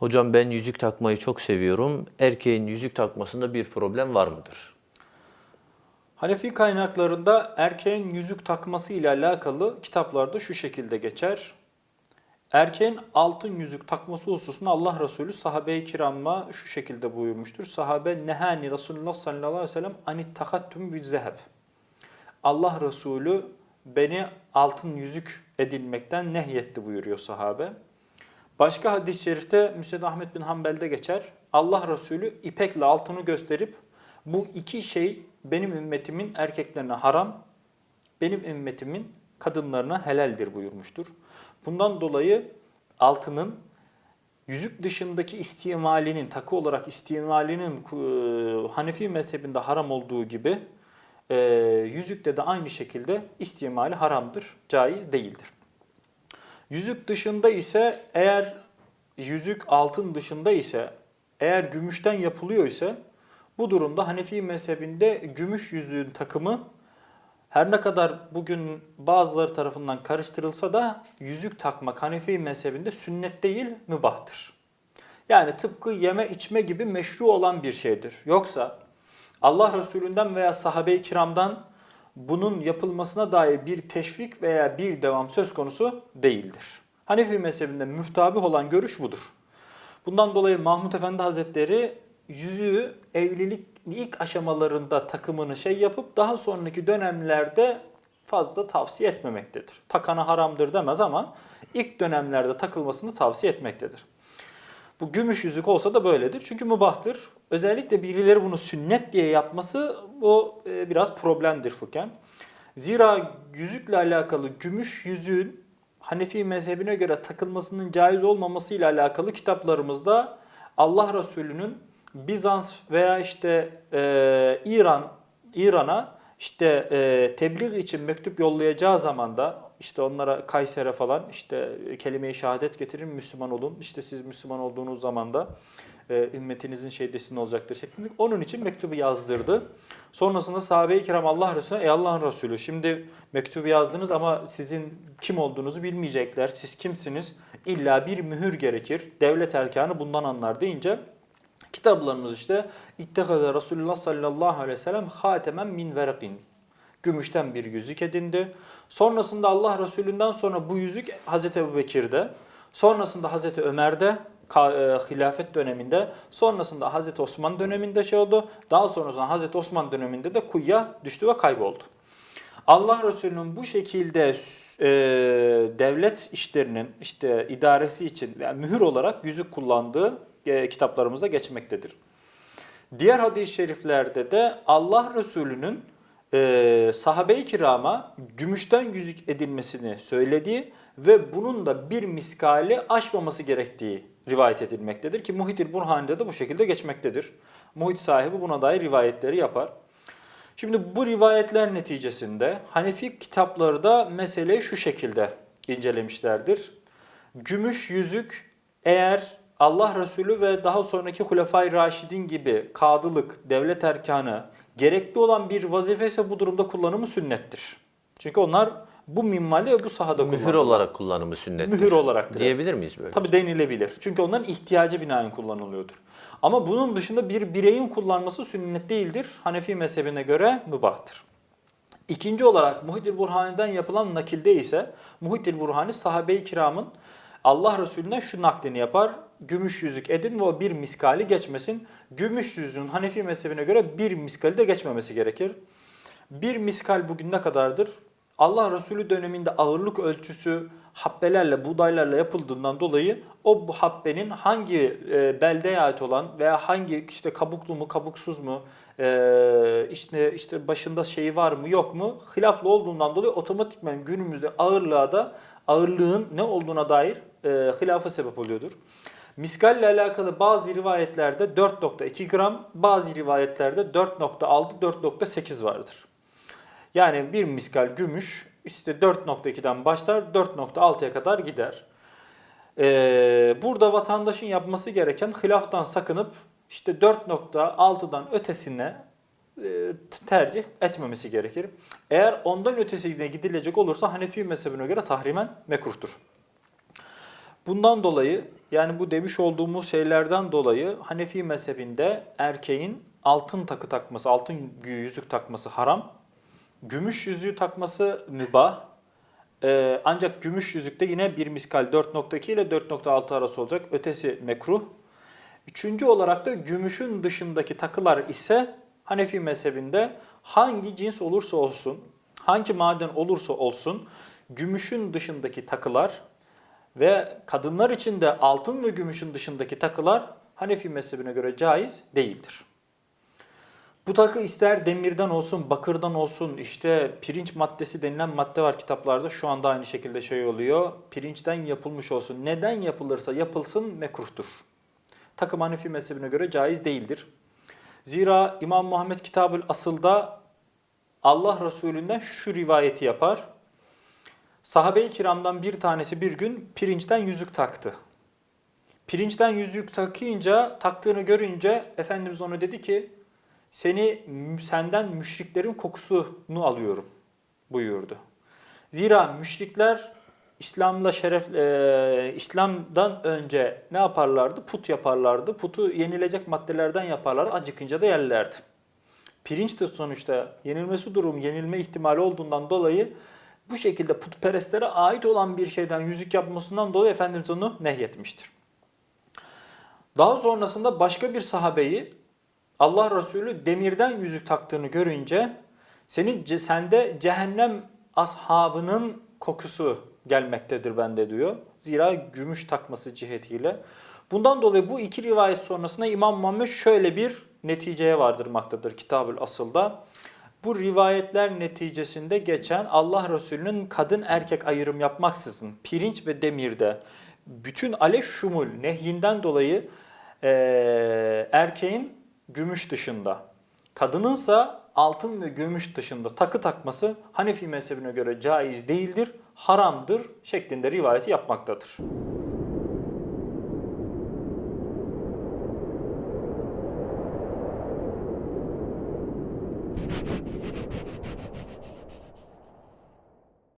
Hocam ben yüzük takmayı çok seviyorum. Erkeğin yüzük takmasında bir problem var mıdır? Hanefi kaynaklarında erkeğin yüzük takması ile alakalı kitaplarda şu şekilde geçer. Erkeğin altın yüzük takması hususunda Allah Resulü sahabe-i kirama şu şekilde buyurmuştur. Sahabe nehani Resulullah sallallahu aleyhi ve sellem anit takattüm bir zeheb. Allah Resulü beni altın yüzük edilmekten nehyetti buyuruyor sahabe. Başka hadis-i şerifte Müsned Ahmet bin Hanbel'de geçer. Allah Resulü ipekle altını gösterip bu iki şey benim ümmetimin erkeklerine haram, benim ümmetimin kadınlarına helaldir buyurmuştur. Bundan dolayı altının yüzük dışındaki istimalinin, takı olarak istimalinin e, Hanefi mezhebinde haram olduğu gibi e, yüzükte de aynı şekilde istimali haramdır, caiz değildir. Yüzük dışında ise eğer yüzük altın dışında ise eğer gümüşten yapılıyor ise bu durumda Hanefi mezhebinde gümüş yüzüğün takımı her ne kadar bugün bazıları tarafından karıştırılsa da yüzük takmak Hanefi mezhebinde sünnet değil mübahtır. Yani tıpkı yeme içme gibi meşru olan bir şeydir. Yoksa Allah Resulünden veya sahabe-i kiramdan bunun yapılmasına dair bir teşvik veya bir devam söz konusu değildir. Hanefi mezhebinde müftabih olan görüş budur. Bundan dolayı Mahmud Efendi Hazretleri yüzüğü evlilik ilk aşamalarında takımını şey yapıp daha sonraki dönemlerde fazla tavsiye etmemektedir. Takana haramdır demez ama ilk dönemlerde takılmasını tavsiye etmektedir. Bu gümüş yüzük olsa da böyledir. Çünkü mübahtır. Özellikle birileri bunu sünnet diye yapması bu e, biraz problemdir fıkhen. Zira yüzükle alakalı gümüş yüzüğün Hanefi mezhebine göre takılmasının caiz olmaması ile alakalı kitaplarımızda Allah Resulü'nün Bizans veya işte e, İran İran'a işte e, tebliğ için mektup yollayacağı zaman da işte onlara Kayser'e falan işte kelime-i şehadet getirin Müslüman olun. İşte siz Müslüman olduğunuz zaman da e, ümmetinizin şeydesin olacaktır şeklinde. Onun için mektubu yazdırdı. Sonrasında sahabe-i kiram Allah Resulüne ey Allah'ın Resulü şimdi mektubu yazdınız ama sizin kim olduğunuzu bilmeyecekler. Siz kimsiniz? İlla bir mühür gerekir. Devlet erkanı bundan anlar deyince Kitaplarımız işte İttekade Resulullah sallallahu aleyhi ve sellem hatemen min verakin. Gümüşten bir yüzük edindi. Sonrasında Allah Resulünden sonra bu yüzük Hazreti Ebu Bekir'de, sonrasında Hazreti Ömer'de, e, hilafet döneminde, sonrasında Hazreti Osman döneminde şey oldu. Daha sonrasında Hazreti Osman döneminde de kuyuya düştü ve kayboldu. Allah Resulü'nün bu şekilde e, devlet işlerinin işte idaresi için veya mühür olarak yüzük kullandığı e, kitaplarımıza geçmektedir. Diğer hadis-i şeriflerde de Allah Resulü'nün e, sahabe-i kirama gümüşten yüzük edilmesini söylediği ve bunun da bir miskali aşmaması gerektiği rivayet edilmektedir ki Muhitil Burhani'de de bu şekilde geçmektedir. Muhit sahibi buna dair rivayetleri yapar. Şimdi bu rivayetler neticesinde Hanefi kitapları da meseleyi şu şekilde incelemişlerdir. Gümüş yüzük eğer Allah Resulü ve daha sonraki Hulefai Raşidin gibi kadılık, devlet erkanı gerekli olan bir vazife ise bu durumda kullanımı sünnettir. Çünkü onlar bu minvalde ve bu sahada Mühür kullanılır. olarak kullanımı sünnettir. Mühür olaraktır. Diyebilir miyiz böyle? Tabi denilebilir. Çünkü onların ihtiyacı binaen kullanılıyordur. Ama bunun dışında bir bireyin kullanması sünnet değildir. Hanefi mezhebine göre mübahtır. İkinci olarak Muhiddin Burhani'den yapılan nakilde ise Muhiddin Burhani sahabe-i kiramın Allah Resulüne şu naklini yapar. Gümüş yüzük edin ve o bir miskali geçmesin. Gümüş yüzüğün Hanefi mezhebine göre bir miskali de geçmemesi gerekir. Bir miskal bugün ne kadardır? Allah Resulü döneminde ağırlık ölçüsü habbelerle, buğdaylarla yapıldığından dolayı o bu habbenin hangi e, beldeye ait olan veya hangi işte kabuklu mu, kabuksuz mu, e, işte işte başında şeyi var mı, yok mu hilaflı olduğundan dolayı otomatikmen günümüzde ağırlığa da ağırlığın ne olduğuna dair e, hilafa sebep oluyordur. Miskalle alakalı bazı rivayetlerde 4.2 gram, bazı rivayetlerde 4.6-4.8 vardır. Yani bir miskal gümüş işte 4.2'den başlar 4.6'ya kadar gider. Ee, burada vatandaşın yapması gereken hilaftan sakınıp işte 4.6'dan ötesine e, tercih etmemesi gerekir. Eğer ondan ötesine gidilecek olursa Hanefi mezhebine göre tahrimen mekruhtur. Bundan dolayı Yani bu demiş olduğumuz şeylerden dolayı Hanefi mezhebinde erkeğin altın takı takması, altın yüzük takması haram. Gümüş yüzüğü takması mübah. Ee, ancak gümüş yüzükte yine bir miskal 4.2 ile 4.6 arası olacak. Ötesi mekruh. Üçüncü olarak da gümüşün dışındaki takılar ise Hanefi mezhebinde hangi cins olursa olsun, hangi maden olursa olsun gümüşün dışındaki takılar ve kadınlar için de altın ve gümüşün dışındaki takılar Hanefi mezhebine göre caiz değildir. Bu takı ister demirden olsun, bakırdan olsun, işte pirinç maddesi denilen madde var kitaplarda. Şu anda aynı şekilde şey oluyor. Pirinçten yapılmış olsun. Neden yapılırsa yapılsın mekruhtur. Takım Hanefi mezhebine göre caiz değildir. Zira İmam Muhammed Kitabül Asıl'da Allah Resulü'nden şu rivayeti yapar. Sahabe-i kiramdan bir tanesi bir gün pirinçten yüzük taktı. Pirinçten yüzük takınca, taktığını görünce Efendimiz ona dedi ki, seni senden müşriklerin kokusunu alıyorum buyurdu. Zira müşrikler İslam'la şeref e, İslam'dan önce ne yaparlardı? Put yaparlardı. Putu yenilecek maddelerden yaparlardı. Acıkınca da yerlerdi. Pirinç de sonuçta yenilmesi durumu, yenilme ihtimali olduğundan dolayı bu şekilde putperestlere ait olan bir şeyden yüzük yapmasından dolayı Efendimiz onu nehyetmiştir. Daha sonrasında başka bir sahabeyi Allah Resulü demirden yüzük taktığını görünce senin sende cehennem ashabının kokusu gelmektedir bende diyor. Zira gümüş takması cihetiyle. Bundan dolayı bu iki rivayet sonrasında İmam Muhammed şöyle bir neticeye vardırmaktadır Kitabül Asıl'da. Bu rivayetler neticesinde geçen Allah Resulü'nün kadın erkek ayrım yapmaksızın pirinç ve demirde bütün aleş şumul nehyinden dolayı eee, erkeğin gümüş dışında, kadınınsa altın ve gümüş dışında takı takması Hanefi mezhebine göre caiz değildir, haramdır şeklinde rivayeti yapmaktadır.